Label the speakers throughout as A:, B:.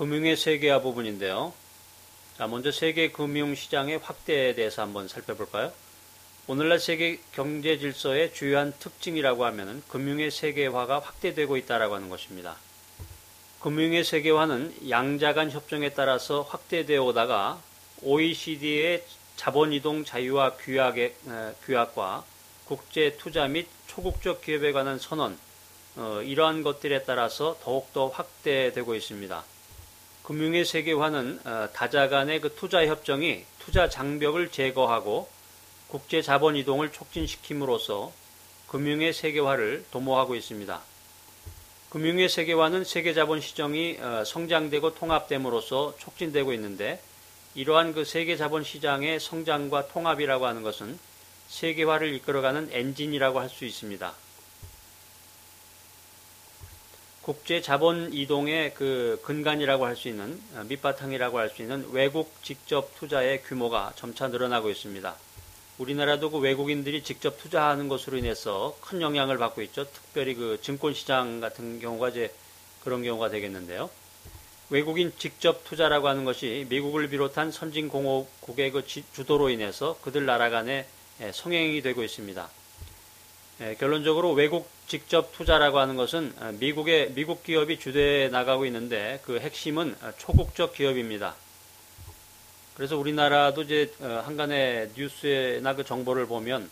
A: 금융의 세계화 부분인데요. 자, 먼저 세계 금융 시장의 확대에 대해서 한번 살펴볼까요? 오늘날 세계 경제 질서의 주요한 특징이라고 하면 금융의 세계화가 확대되고 있다라고 하는 것입니다. 금융의 세계화는 양자 간 협정에 따라서 확대되어 오다가 OECD의 자본 이동 자유화 규약의, 규약과 국제 투자 및 초국적 기업에 관한 선언, 어, 이러한 것들에 따라서 더욱더 확대되고 있습니다. 금융의 세계화는 어, 다자 간의 그 투자 협정이 투자 장벽을 제거하고 국제 자본 이동을 촉진시킴으로써 금융의 세계화를 도모하고 있습니다. 금융의 세계화는 세계 자본 시장이 어, 성장되고 통합됨으로써 촉진되고 있는데 이러한 그 세계 자본 시장의 성장과 통합이라고 하는 것은 세계화를 이끌어가는 엔진이라고 할 수 있습니다. 국제 자본 이동의 그 근간이라고 할 수 있는 어, 밑바탕이라고 할 수 있는 외국 직접 투자의 규모가 점차 늘어나고 있습니다. 우리나라도 그 외국인들이 직접 투자하는 것으로 인해서 큰 영향을 받고 있죠. 특별히 그 증권 시장 같은 경우가 이제 그런 경우가 되겠는데요. 외국인 직접 투자라고 하는 것이 미국을 비롯한 선진공업국의 그 주도로 인해서 그들 나라 예, 성행이 되고 있습니다. 예, 결론적으로 외국 직접 투자라고 하는 것은 어, 미국의 미국 기업이 주도해 나가고 있는데 그 핵심은 어, 초국적 기업입니다. 그래서 우리나라도 이제 어, 한간의 뉴스나 그 정보를 보면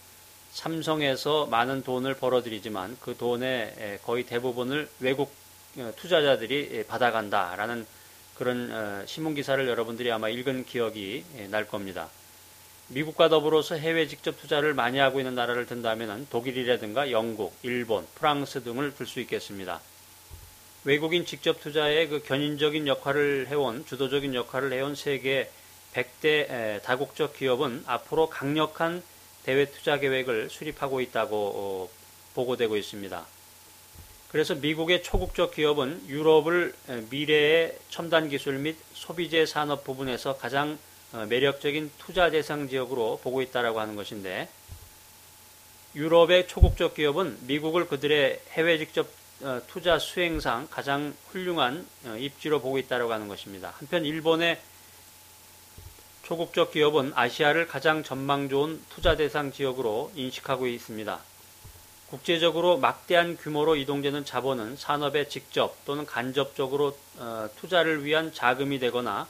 A: 삼성에서 많은 돈을 벌어들이지만 그 돈의 거의 대부분을 외국 투자자들이 받아간다라는 그런 신문 기사를 여러분들이 아마 읽은 기억이 날 겁니다. 미국과 더불어서 해외 직접 투자를 많이 하고 있는 나라를 든다면 독일이라든가 영국, 일본, 프랑스 등을 들 수 있겠습니다. 외국인 직접 투자의 그 견인적인 역할을 해온 주도적인 역할을 해온 세계 100대 다국적 기업은 앞으로 강력한 대외 투자 계획을 수립하고 있다고 어, 보고되고 있습니다. 그래서 미국의 초국적 기업은 유럽을 미래의 첨단 기술 및 소비재 산업 부분에서 가장 어, 매력적인 투자 대상 지역으로 보고 있다라고 하는 것인데 유럽의 초국적 기업은 미국을 그들의 해외 직접 어, 투자 수행상 가장 훌륭한 어, 입지로 보고 있다라고 하는 것입니다. 한편 일본의 초국적 기업은 아시아를 가장 전망 좋은 투자 대상 지역으로 인식하고 있습니다. 국제적으로 막대한 규모로 이동되는 자본은 산업에 직접 또는 간접적으로 투자를 위한 자금이 되거나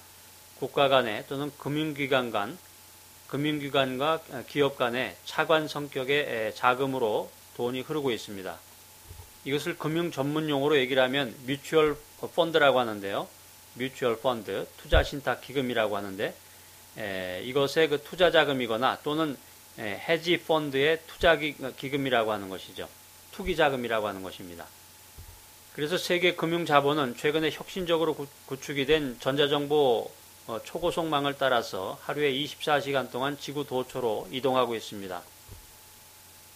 A: 국가 간에 또는 금융기관 간, 금융기관과 기업 간의 차관 성격의 자금으로 돈이 흐르고 있습니다. 이것을 금융 전문 용어로 얘기를 하면 뮤추얼 펀드라고 하는데요. 뮤추얼 펀드, 투자 신탁 기금이라고 하는데 에, 이것의 그 투자 자금이거나 또는 에, 해지 펀드의 투자 기금이라고 하는 것이죠. 투기 자금이라고 하는 것입니다. 그래서 세계 금융 자본은 최근에 혁신적으로 구축이 된 전자정보 어, 초고속망을 따라서 하루에 24시간 동안 지구 도처로 이동하고 있습니다.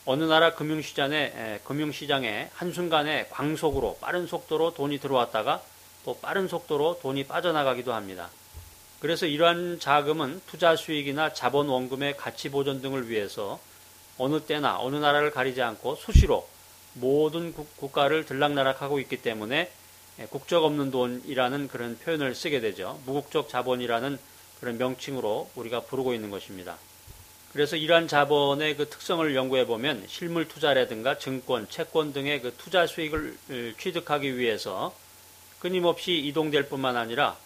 A: 어느 나라 금융시장에, 금융시장에 한순간에 광속으로 빠른 속도로 돈이 들어왔다가 또 빠른 속도로 돈이 빠져나가기도 합니다. 그래서 이러한 자금은 투자 수익이나 자본 원금의 가치 보존 등을 위해서 어느 때나 어느 나라를 가리지 않고 수시로 모든 국 가를 들락날락하고 있기 때문에 예, 국적 없는 돈이라는 그런 표현을 쓰게 되죠. 무국적 자본이라는 그런 명칭으로 우리가 부르고 있는 것입니다. 그래서 이러한 자본의 그 특성을 연구해 보면 실물 투자라든가 증권, 채권 등의 그 투자 수익을 취득하기 위해서 끊임없이 이동될 뿐만 아니라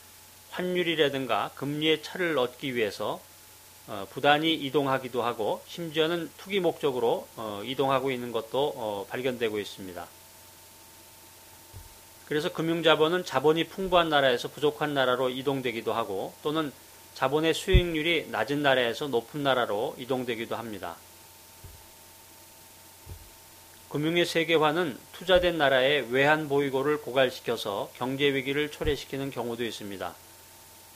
A: 환율이라든가 금리의 차를 얻기 위해서 어, 부단히 이동하기도 하고 심지어는 투기 목적으로 어, 이동하고 있는 것도 어, 발견되고 있습니다. 그래서 금융자본은 자본이 풍부한 나라에서 부족한 나라로 이동되기도 하고 또는 자본의 수익률이 낮은 나라에서 높은 나라로 이동되기도 합니다. 금융의 세계화는 투자된 나라의 외환 보유고를 고갈시켜서 경제 위기를 초래시키는 경우도 있습니다.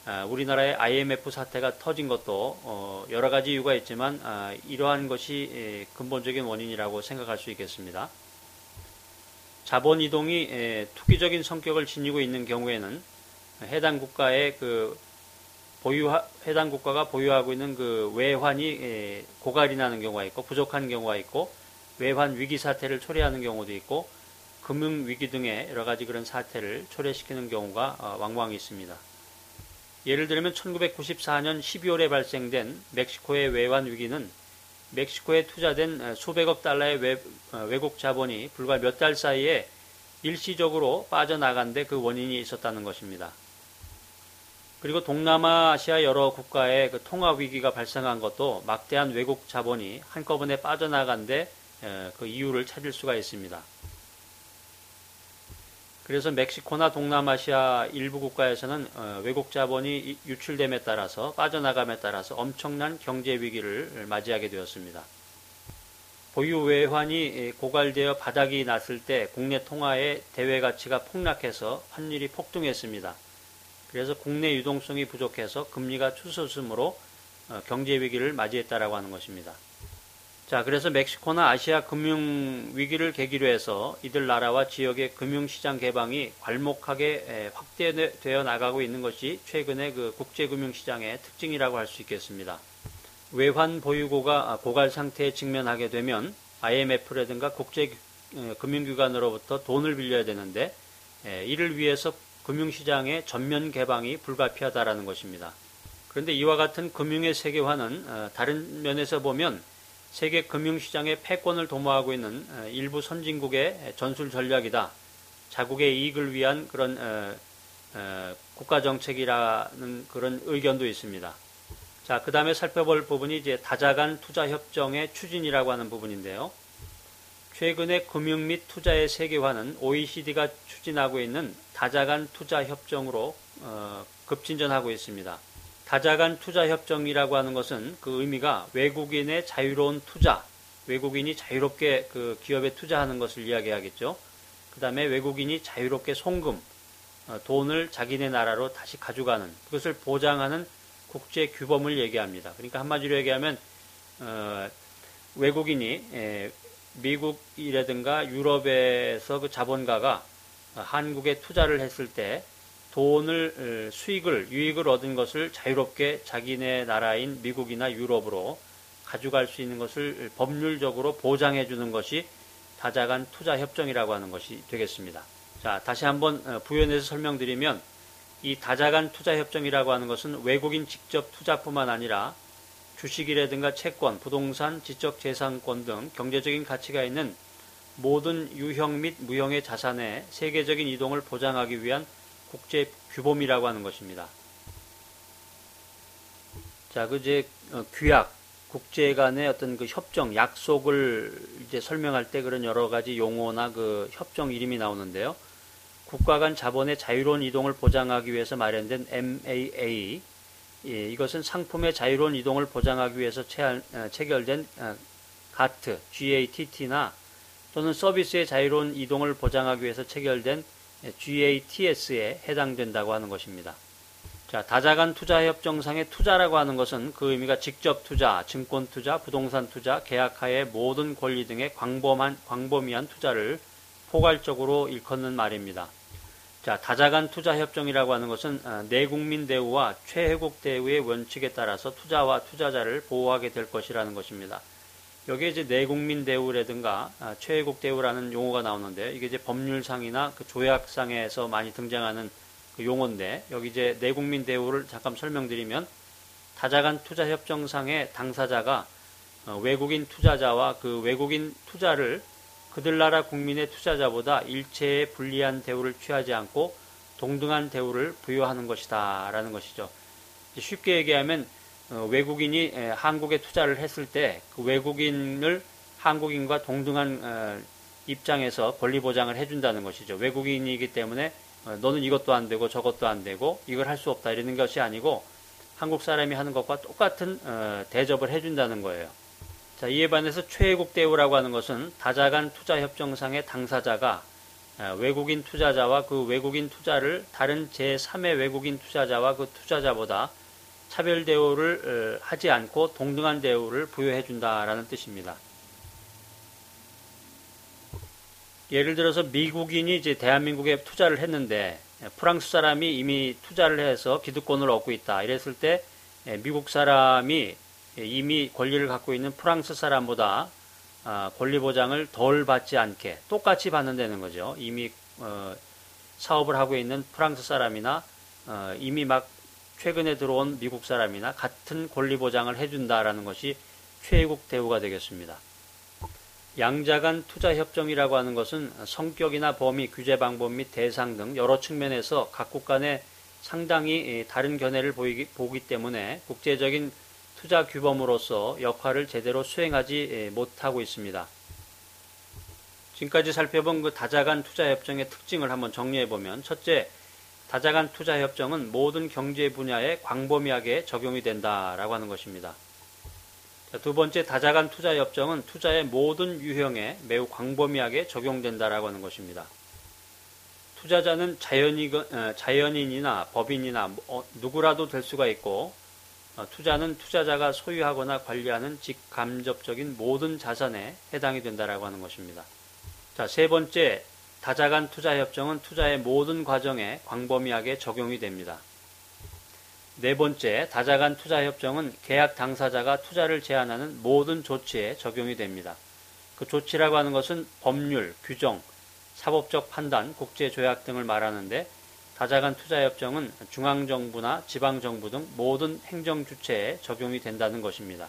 A: 아, 우리나라의 IMF 사태가 터진 것도 어, 여러 가지 이유가 있지만 아, 이러한 것이 근본적인 원인이라고 생각할 수 있겠습니다. 자본 이동이 투기적인 성격을 지니고 있는 경우에는 해당 국가의 그 보유 해당 국가가 보유하고 있는 그 외환이 고갈이 나는 경우가 있고 부족한 경우가 있고 외환 위기 사태를 초래하는 경우도 있고 금융 위기 등의 여러 가지 그런 사태를 초래시키는 경우가 어, 왕왕 있습니다. 예를 들면 1994년 12월에 발생된 멕시코의 외환 위기는 멕시코에 투자된 수백억 달러의 외, 어, 외국 자본이 불과 몇 달 사이에 일시적으로 빠져나간 데 그 원인이 있었다는 것입니다. 그리고 동남아시아 여러 국가의 그 통화 위기가 발생한 것도 막대한 외국 자본이 한꺼번에 빠져나간 데그 이유를 찾을 수가 있습니다. 그래서 멕시코나 동남아시아 일부 국가에서는 어, 외국 자본이 유출됨에 따라서 빠져나감에 따라서 엄청난 경제 위기를 맞이하게 되었습니다. 보유 외환이 고갈되어 바닥이 났을 때 국내 통화의 대외 가치가 폭락해서 환율이 폭등했습니다. 그래서 국내 유동성이 부족해서 금리가 추서슴으로 어, 경제 위기를 맞이했다라고 하는 것입니다. 자, 그래서 멕시코나 아시아 금융 위기를 계기로 해서 이들 나라와 지역의 금융 시장 개방이 괄목하게 확대되어 나가고 있는 것이 최근의 그 국제 금융 시장의 특징이라고 할 수 있겠습니다. 외환 보유고가 고갈 상태에 직면하게 되면 IMF라든가 국제 금융기관으로부터 돈을 빌려야 되는데 이를 위해서 금융시장의 전면 개방이 불가피하다라는 것입니다. 그런데 이와 같은 금융의 세계화는 어, 다른 면에서 보면 세계 금융시장의 패권을 도모하고 있는 어, 일부 선진국의 전술 전략이다. 자국의 이익을 위한 그런 어, 국가 정책이라는 그런 의견도 있습니다. 자, 그 다음에 살펴볼 부분이 이제 다자간 투자 협정의 추진이라고 하는 부분인데요. 최근에 금융 및 투자의 세계화는 OECD가 추진하고 있는 다자간 투자 협정으로 어, 급진전하고 있습니다. 다자간 투자 협정이라고 하는 것은 그 의미가 외국인의 자유로운 투자, 외국인이 자유롭게 그 기업에 투자하는 것을 이야기하겠죠. 그 다음에 외국인이 자유롭게 송금, 어, 돈을 자기네 나라로 다시 가져가는 그것을 보장하는 국제 규범을 얘기합니다. 그러니까 한마디로 얘기하면 어, 외국인이 에, 미국이라든가 유럽에서 그 자본가가 한국에 투자를 했을 때 돈을 수익을 유익을 얻은 것을 자유롭게 자기네 나라인 미국이나 유럽으로 가져갈 수 있는 것을 법률적으로 보장해 주는 것이 다자간 투자 협정이라고 하는 것이 되겠습니다. 자, 다시 한번 어, 부연해서 설명드리면 이 다자간 투자 협정이라고 하는 것은 외국인 직접 투자뿐만 아니라 주식이라든가 채권, 부동산, 지적 재산권 등 경제적인 가치가 있는 모든 유형 및 무형의 자산의 세계적인 이동을 보장하기 위한 국제 규범이라고 하는 것입니다. 자, 그 이제 어, 규약, 국제 간의 어떤 그 협정, 약속을 이제 설명할 때 그런 여러 가지 용어나 그 협정 이름이 나오는데요. 국가 간 자본의 자유로운 이동을 보장하기 위해서 마련된 MAA 예, 이것은 상품의 자유로운 이동을 보장하기 위해서 체할, 어, 체결된 어, GATT, GATT나 또는 서비스의 자유로운 이동을 보장하기 위해서 체결된 GATS에 해당된다고 하는 것입니다. 자, 다자간 투자협 정상의 투자라고 하는 것은 그 의미가 직접 투자, 증권 투자, 부동산 투자, 계약하에 모든 권리 등의 광범한, 광범위한 투자를 포괄적으로 일컫는 말입니다. 자, 다자간 투자 협정이라고 하는 것은 어, 내국민 대우와 최혜국 대우의 원칙에 따라서 투자와 투자자를 보호하게 될 것이라는 것입니다. 여기에 이제 내국민 대우라든가 어, 최혜국 대우라는 용어가 나오는데 이게 이제 법률상이나 그 조약상에서 많이 등장하는 그 용어인데 여기 이제 내국민 대우를 잠깐 설명드리면 다자간 투자 협정상의 당사자가 어, 외국인 투자자와 그 외국인 투자를 그들 나라 국민의 투자자보다 일체의 불리한 대우를 취하지 않고 동등한 대우를 부여하는 것이다. 라는 것이죠. 쉽게 얘기하면 어, 외국인이 한국에 투자를 했을 때 그 외국인을 한국인과 동등한 어, 입장에서 권리 보장을 해준다는 것이죠. 외국인이기 때문에 어, 너는 이것도 안 되고 저것도 안 되고 이걸 할 수 없다 이러는 것이 아니고 한국 사람이 하는 것과 똑같은 대접을 해준다는 거예요. 자, 이에 반해서 최애국 대우라고 하는 것은 다자간 투자 협정상의 당사자가 아, 외국인 투자자와 그 외국인 투자를 다른 제3의 외국인 투자자와 그 투자자보다 차별 대우를 어, 하지 않고 동등한 대우를 부여해 준다라는 뜻입니다. 예를 들어서 미국인이 이제 대한민국에 투자를 했는데 프랑스 사람이 이미 투자를 해서 기득권을 얻고 있다. 이랬을 때 미국 사람이 이미 권리를 갖고 있는 프랑스 사람보다 아, 권리 보장을 덜 받지 않게 똑같이 받는다는 거죠. 이미 어, 사업을 하고 있는 프랑스 사람이나 어, 이미 막 최근에 들어온 미국 사람이나 같은 권리 보장을 해준다라는 것이 최애국 대우가 되겠습니다. 양자 간 투자 협정이라고 하는 것은 성격이나 범위, 규제 방법 및 대상 등 여러 측면에서 각국 간에 상당히 다른 견해를 보이기, 보기 때문에 국제적인 투자 규범으로서 역할을 제대로 수행하지 못하고 있습니다. 지금까지 살펴본 그 다자간 투자 협정의 특징을 한번 정리해 보면 첫째, 다자간 투자 협정은 모든 경제 분야에 광범위하게 적용이 된다라고 하는 것입니다. 두 번째, 다자간 투자 협정은 투자의 모든 유형에 매우 광범위하게 적용된다라고 하는 것입니다. 투자자는 자연인, 어, 자연인이나 법인이나 뭐, 어, 누구라도 될 수가 있고 어, 투자는 투자자가 소유하거나 관리하는 직감접적인 모든 자산에 해당이 된다라고 하는 것입니다. 자, 세 번째, 다자간 투자협정은 투자의 모든 과정에 광범위하게 적용이 됩니다. 네 번째, 다자간 투자협정은 계약 당사자가 투자를 제한하는 모든 조치에 적용이 됩니다. 그 조치라고 하는 것은 법률, 규정, 사법적 판단, 국제조약 등을 말하는데 다자간 투자협정은 중앙정부나 지방정부 등 모든 행정주체에 적용이 된다는 것입니다.